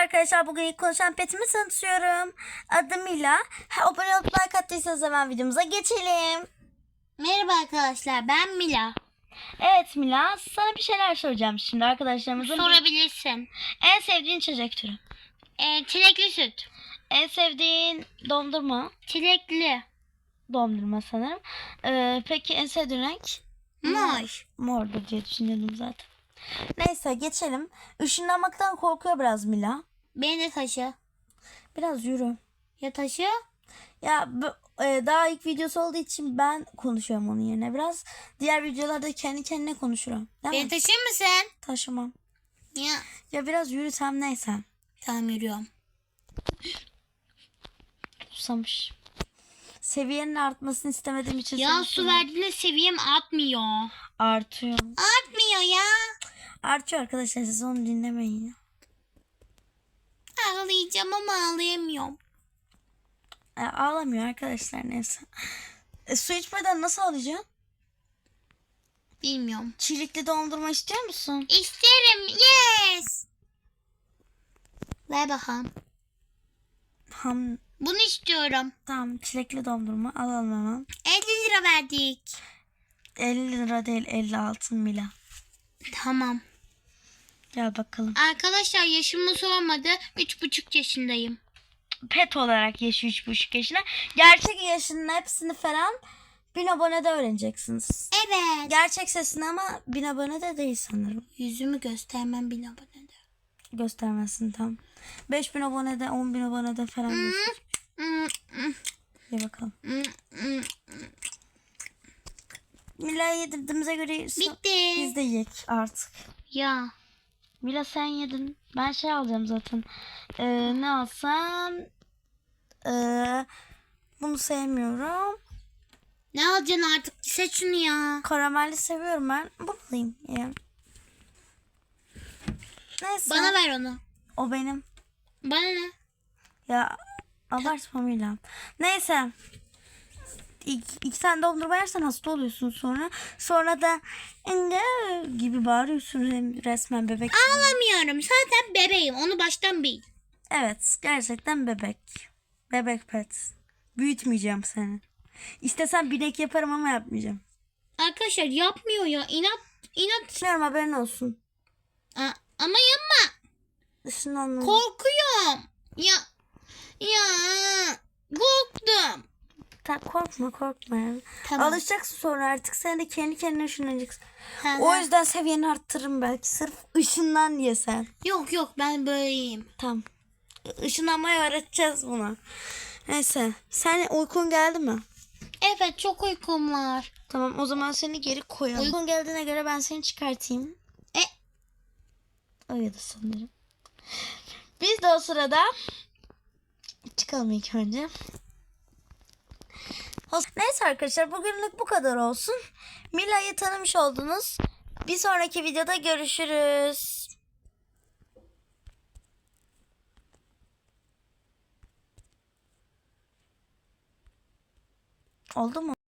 arkadaşlar bugün ilk konuşan petimi tanıtıyorum. Adım Mila. Ha, abone olup like attıysanız hemen videomuza geçelim. Merhaba arkadaşlar ben Mila. Evet Mila sana bir şeyler soracağım şimdi arkadaşlarımızın. Sorabilirsin. En sevdiğin içecek türü. Ee, çilekli süt. En sevdiğin dondurma. Çilekli. Dondurma sanırım. Ee, peki en sevdiğin renk? Mor. Mordur diye düşünüyordum zaten. Neyse geçelim. Işınlanmaktan korkuyor biraz Mila. Beni de taşı. Biraz yürü. Ya taşı? Ya bu- e, daha ilk videosu olduğu için ben konuşuyorum onun yerine biraz. Diğer videolarda kendi kendine konuşurum. Değil Beni mi? taşır mısın? Taşımam. Ya. Ya biraz yürüsem neyse. Tamam yürüyorum. Susamış. Seviyenin artmasını istemediğim için Ya su verdiğinde seviyem artmıyor. Artıyor. Artmıyor ya. Artıyor arkadaşlar siz onu dinlemeyin ya. Ağlayacağım ama ağlayamıyorum. E, ağlamıyor arkadaşlar neyse. E, su içmeden nasıl ağlayacaksın? Bilmiyorum. Çilekli dondurma istiyor musun? İsterim. Yes. Ver bakalım. Ham, Bunu istiyorum. tamam çilekli dondurma alalım hemen. 50 lira verdik. 50 lira değil 56 mila. Tamam. Gel bakalım. Arkadaşlar yaşımı sormadı. Üç buçuk yaşındayım. pet olarak yaşı 3,5 yaşına. Gerçek yaşının hepsini falan 1000 abonede öğreneceksiniz. Evet. Gerçek sesini ama 1000 abonede değil sanırım. Yüzümü göstermem bin abonede. Göstermezsin tam. 5000 abonede 10.000 abonede falan. Hmm, hmm, Ye bakalım. hmm, hmm. Mila'yı yedirdiğimize göre Bitti. biz de yiyek artık. Ya. Mila sen yedin. Ben şey alacağım zaten. Ee, ne alsam? Ee, bunu sevmiyorum. Ne alacaksın artık? Seç şunu ya. Karamelli seviyorum ben. Bunu alayım. ye. Neyse. Bana ver onu. O benim. Bana ne? Ya abartma Mila. Neyse. İki, iki tane dondurma yersen hasta oluyorsun sonra. Sonra da enge gibi bağırıyorsun re- resmen bebek. gibi. Ağlamıyorum. Zaten bebeğim. Onu baştan bil. Evet gerçekten bebek. Bebek pet. Büyütmeyeceğim seni. İstesem binek yaparım ama yapmayacağım. Arkadaşlar yapmıyor ya. İnat. İnat. Bilmiyorum haberin olsun. Aa, ama yapma. Işınlanma. Korkuyorum. Ya. Ya. Korktum. Ta- korkma korkma. Tamam. Alışacaksın sonra artık sen de kendi kendine ışınlanacaksın. Hı. O yüzden seviyeni arttırırım belki. Sırf ışından ye sen. Yok yok ben böyleyim. Tamam. Işınlanmayı öğreteceğiz buna. Neyse. Sen uykun geldi mi? Evet çok uykum var. Tamam o zaman seni geri koyalım. Uykun geldiğine göre ben seni çıkartayım. E Uyudu sanırım. Biz de o sırada çıkalım ilk önce. Neyse arkadaşlar bugünlük bu kadar olsun. Mila'yı tanımış oldunuz. Bir sonraki videoda görüşürüz. Oldu mu?